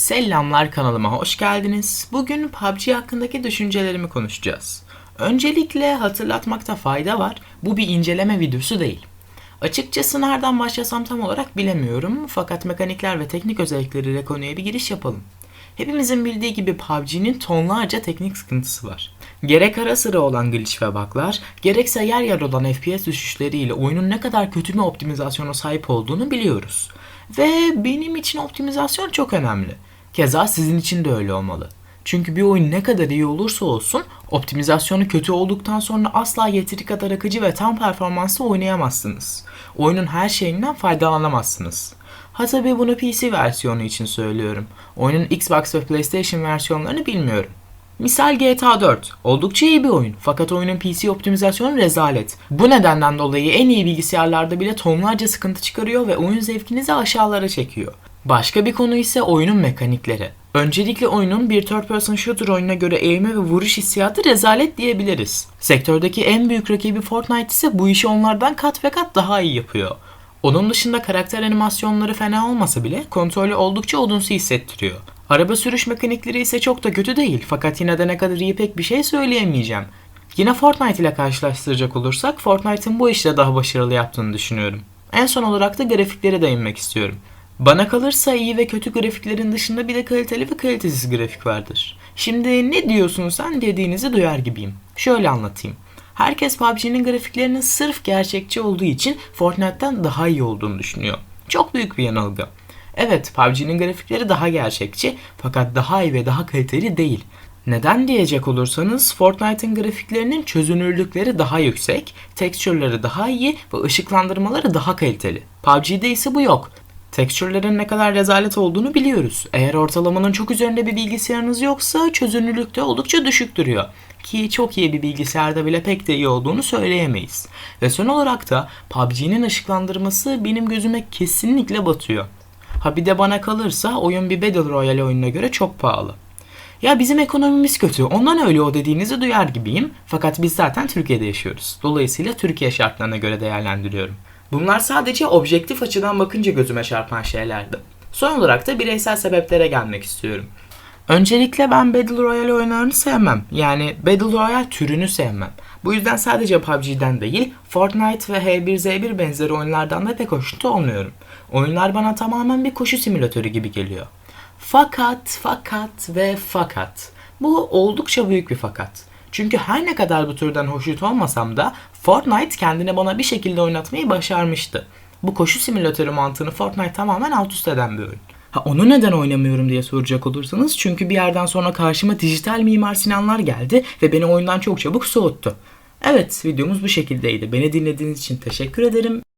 Selamlar kanalıma hoş geldiniz. Bugün PUBG hakkındaki düşüncelerimi konuşacağız. Öncelikle hatırlatmakta fayda var. Bu bir inceleme videosu değil. Açıkçası nereden başlasam tam olarak bilemiyorum. Fakat mekanikler ve teknik özellikleriyle konuya bir giriş yapalım. Hepimizin bildiği gibi PUBG'nin tonlarca teknik sıkıntısı var. Gerek ara sıra olan glitch ve bug'lar, gerekse yer yer olan FPS düşüşleriyle oyunun ne kadar kötü bir optimizasyona sahip olduğunu biliyoruz. Ve benim için optimizasyon çok önemli. Keza sizin için de öyle olmalı. Çünkü bir oyun ne kadar iyi olursa olsun optimizasyonu kötü olduktan sonra asla yeteri kadar akıcı ve tam performanslı oynayamazsınız. Oyunun her şeyinden faydalanamazsınız. Ha tabii bunu PC versiyonu için söylüyorum. Oyunun Xbox ve PlayStation versiyonlarını bilmiyorum. Misal GTA 4. Oldukça iyi bir oyun fakat oyunun PC optimizasyonu rezalet. Bu nedenden dolayı en iyi bilgisayarlarda bile tonlarca sıkıntı çıkarıyor ve oyun zevkinizi aşağılara çekiyor. Başka bir konu ise oyunun mekanikleri. Öncelikle oyunun bir third person shooter oyununa göre eğilme ve vuruş hissiyatı rezalet diyebiliriz. Sektördeki en büyük rakibi Fortnite ise bu işi onlardan kat ve kat daha iyi yapıyor. Onun dışında karakter animasyonları fena olmasa bile kontrolü oldukça odunsu hissettiriyor. Araba sürüş mekanikleri ise çok da kötü değil fakat yine de ne kadar iyi pek bir şey söyleyemeyeceğim. Yine Fortnite ile karşılaştıracak olursak Fortnite'ın bu işte daha başarılı yaptığını düşünüyorum. En son olarak da grafiklere değinmek istiyorum. Bana kalırsa iyi ve kötü grafiklerin dışında bir de kaliteli ve kalitesiz grafik vardır. Şimdi ne diyorsun sen dediğinizi duyar gibiyim. Şöyle anlatayım. Herkes PUBG'nin grafiklerinin sırf gerçekçi olduğu için Fortnite'tan daha iyi olduğunu düşünüyor. Çok büyük bir yanılgı. Evet PUBG'nin grafikleri daha gerçekçi fakat daha iyi ve daha kaliteli değil. Neden diyecek olursanız Fortnite'ın grafiklerinin çözünürlükleri daha yüksek, tekstürleri daha iyi ve ışıklandırmaları daha kaliteli. PUBG'de ise bu yok. Tekstürlerin ne kadar rezalet olduğunu biliyoruz. Eğer ortalamanın çok üzerinde bir bilgisayarınız yoksa çözünürlük de oldukça düşük duruyor. Ki çok iyi bir bilgisayarda bile pek de iyi olduğunu söyleyemeyiz. Ve son olarak da PUBG'nin ışıklandırması benim gözüme kesinlikle batıyor. Ha bir de bana kalırsa oyun bir Battle Royale oyununa göre çok pahalı. Ya bizim ekonomimiz kötü. Ondan öyle o dediğinizi duyar gibiyim. Fakat biz zaten Türkiye'de yaşıyoruz. Dolayısıyla Türkiye şartlarına göre değerlendiriyorum. Bunlar sadece objektif açıdan bakınca gözüme çarpan şeylerdi. Son olarak da bireysel sebeplere gelmek istiyorum. Öncelikle ben Battle Royale oyunlarını sevmem. Yani Battle Royale türünü sevmem. Bu yüzden sadece PUBG'den değil, Fortnite ve H1Z1 benzeri oyunlardan da pek hoşnut olmuyorum. Oyunlar bana tamamen bir koşu simülatörü gibi geliyor. Fakat, fakat ve fakat. Bu oldukça büyük bir fakat. Çünkü her ne kadar bu türden hoşnut olmasam da Fortnite kendini bana bir şekilde oynatmayı başarmıştı. Bu koşu simülatörü mantığını Fortnite tamamen alt üst eden bir oyun. Ha onu neden oynamıyorum diye soracak olursanız çünkü bir yerden sonra karşıma dijital mimar Sinanlar geldi ve beni oyundan çok çabuk soğuttu. Evet videomuz bu şekildeydi. Beni dinlediğiniz için teşekkür ederim.